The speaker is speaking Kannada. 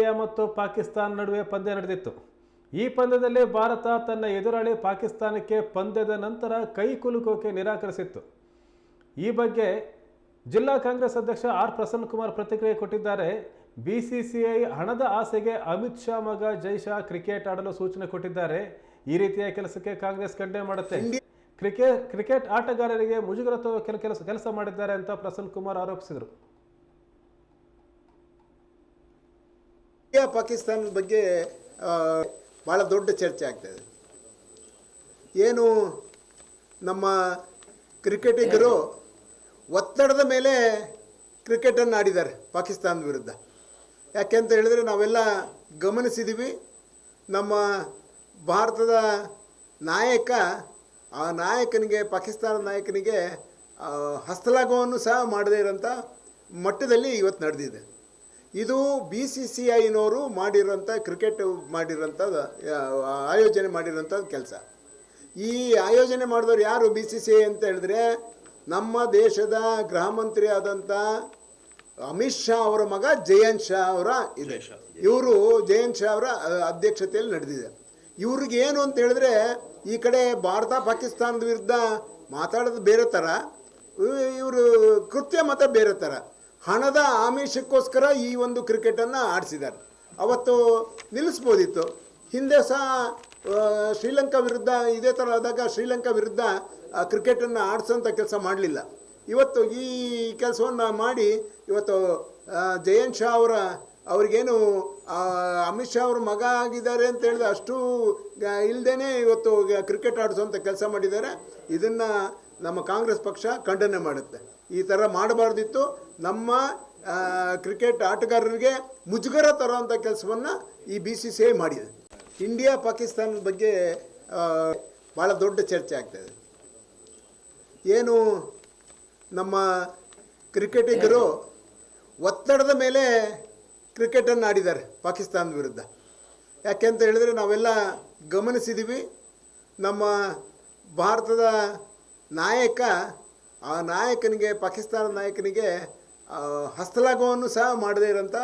ಇಂಡಿಯಾ ಮತ್ತು ಪಾಕಿಸ್ತಾನ ನಡುವೆ ಪಂದ್ಯ ನಡೆದಿತ್ತು. ಈ ಪಂದ್ಯದಲ್ಲಿ ಭಾರತ ತನ್ನ ಎದುರಾಳಿ ಪಾಕಿಸ್ತಾನಕ್ಕೆ ಪಂದ್ಯದ ನಂತರ ಕೈ ಕುಲುಕೋಕೆ ನಿರಾಕರಿಸಿತ್ತು. ಈ ಬಗ್ಗೆ ಜಿಲ್ಲಾ ಕಾಂಗ್ರೆಸ್ ಅಧ್ಯಕ್ಷ ಆರ್ ಪ್ರಸನ್ನ ಕುಮಾರ್ ಪ್ರತಿಕ್ರಿಯೆ ಕೊಟ್ಟಿದ್ದಾರೆ. ಬಿಸಿಸಿಐ ಹಣದ ಆಸೆಗೆ ಅಮಿತ್ ಶಾ ಮಗ ಜೈ ಶಾ ಕ್ರಿಕೆಟ್ ಆಡಲು ಸೂಚನೆ ಕೊಟ್ಟಿದ್ದಾರೆ. ಈ ರೀತಿಯ ಕೆಲಸಕ್ಕೆ ಕಾಂಗ್ರೆಸ್ ಖಂಡನೆ ಮಾಡುತ್ತೆ. ಕ್ರಿಕೆಟ್ ಕ್ರಿಕೆಟ್ ಆಟಗಾರರಿಗೆ ಮುಜುಗರ ಕೆಲಸ ಕೆಲಸ ಮಾಡಿದ್ದಾರೆ ಅಂತ ಪ್ರಸನ್ನ ಕುಮಾರ್ ಆರೋಪಿಸಿದರು. ಇಂಡಿಯಾ ಪಾಕಿಸ್ತಾನದ ಬಗ್ಗೆ ಭಾಳ ದೊಡ್ಡ ಚರ್ಚೆ ಆಗ್ತಾಯಿದೆ ಏನು ನಮ್ಮ ಕ್ರಿಕೆಟಿಗರು ಒತ್ತಡದ ಮೇಲೆ ಕ್ರಿಕೆಟನ್ನು ಆಡಿದ್ದಾರೆ ಪಾಕಿಸ್ತಾನದ ವಿರುದ್ಧ. ಯಾಕೆ ಅಂತ ಹೇಳಿದ್ರೆ ನಾವೆಲ್ಲ ಗಮನಿಸಿದ್ದೀವಿ ನಮ್ಮ ಭಾರತದ ನಾಯಕ, ಆ ನಾಯಕನಿಗೆ, ಪಾಕಿಸ್ತಾನದ ನಾಯಕನಿಗೆ ಹಸ್ತಲಾಘವನ್ನು ಸಹ ಮಾಡದೇ ಇರೋಂಥ ಮಟ್ಟದಲ್ಲಿ ಇವತ್ತು ನಡೆದಿದೆ. ಇದು ಬಿ ಸಿ ಸಿ ಐನವರು ಮಾಡಿರೋಂಥ ಕ್ರಿಕೆಟ್ ಮಾಡಿರೋಂಥ ಆಯೋಜನೆ ಮಾಡಿರೋಂಥ ಕೆಲಸ. ಈ ಆಯೋಜನೆ ಮಾಡಿದವರು ಯಾರು ಬಿ ಸಿ ಸಿ ಐ ಅಂತ ಹೇಳಿದ್ರೆ ನಮ್ಮ ದೇಶದ ಗೃಹ ಮಂತ್ರಿ ಆದಂಥ ಅಮಿತ್ ಶಾ ಅವರ ಮಗ ಜಯಂತ್ ಶಾ ಅವರ ಇದೆ. ಇವರು ಜಯಂತ್ ಶಾ ಅವರ ಅಧ್ಯಕ್ಷತೆಯಲ್ಲಿ ನಡೆದಿದೆ. ಇವ್ರಿಗೆ ಏನು ಅಂತ ಹೇಳಿದ್ರೆ ಈ ಕಡೆ ಭಾರತ ಪಾಕಿಸ್ತಾನದ ವಿರುದ್ಧ ಮಾತಾಡೋದು ಬೇರೆ ಥರ ಇವರು ಕೃತ್ಯ ಮಾತ್ರ ಬೇರೆ ಥರ ಹಣದ ಆಮಿಷಕ್ಕೋಸ್ಕರ ಈ ಒಂದು ಕ್ರಿಕೆಟನ್ನು ಆಡಿಸಿದ್ದಾರೆ. ಅವತ್ತು ನಿಲ್ಲಿಸ್ಬೋದಿತ್ತು. ಹಿಂದೆ ಸಹ ಶ್ರೀಲಂಕಾ ವಿರುದ್ಧ, ಇದೇ ಥರ ಆದಾಗ ಶ್ರೀಲಂಕಾ ವಿರುದ್ಧ ಕ್ರಿಕೆಟನ್ನು ಆಡಿಸೋಂಥ ಕೆಲಸ ಮಾಡಲಿಲ್ಲ. ಇವತ್ತು ಈ ಕೆಲಸವನ್ನು ಮಾಡಿ ಇವತ್ತು ಜಯಂತ್ ಶಾ ಅವರ ಅವ್ರಿಗೇನು ಅಮಿತ್ ಶಾ ಅವ್ರ ಮಗ ಆಗಿದ್ದಾರೆ ಅಂತ ಹೇಳಿದ್ರೆ ಅಷ್ಟು ಇಲ್ಲದೇ ಇವತ್ತು ಕ್ರಿಕೆಟ್ ಆಡಿಸುವಂಥ ಕೆಲಸ ಮಾಡಿದ್ದಾರೆ. ಇದನ್ನು ನಮ್ಮ ಕಾಂಗ್ರೆಸ್ ಪಕ್ಷ ಖಂಡನೆ ಮಾಡುತ್ತೆ. ಈ ಥರ ಮಾಡಬಾರ್ದಿತ್ತು. ನಮ್ಮ ಕ್ರಿಕೆಟ್ ಆಟಗಾರರಿಗೆ ಮುಜುಗರ ತರುವಂಥ ಕೆಲಸವನ್ನು ಈ ಬಿ ಸಿ ಸಿ ಐ ಮಾಡಿದೆ. ಇಂಡಿಯಾ ಪಾಕಿಸ್ತಾನದ ಬಗ್ಗೆ ಭಾಳ ದೊಡ್ಡ ಚರ್ಚೆ ಆಗ್ತಾಯಿದೆ ಏನು, ನಮ್ಮ ಕ್ರಿಕೆಟಿಗರು ಒತ್ತಡದ ಮೇಲೆ ಕ್ರಿಕೆಟನ್ನು ಆಡಿದ್ದಾರೆ ಪಾಕಿಸ್ತಾನದ ವಿರುದ್ಧ. ಯಾಕೆ ಅಂತ ಹೇಳಿದ್ರೆ ನಾವೆಲ್ಲ ಗಮನಿಸಿದ್ದೀವಿ ನಮ್ಮ ಭಾರತದ ನಾಯಕ, ಆ ನಾಯಕನಿಗೆ, ಪಾಕಿಸ್ತಾನದ ನಾಯಕನಿಗೆ ಹಸ್ತಲಾಘವನ್ನು ಸಹ ಮಾಡದೇ ಇರೋಂಥ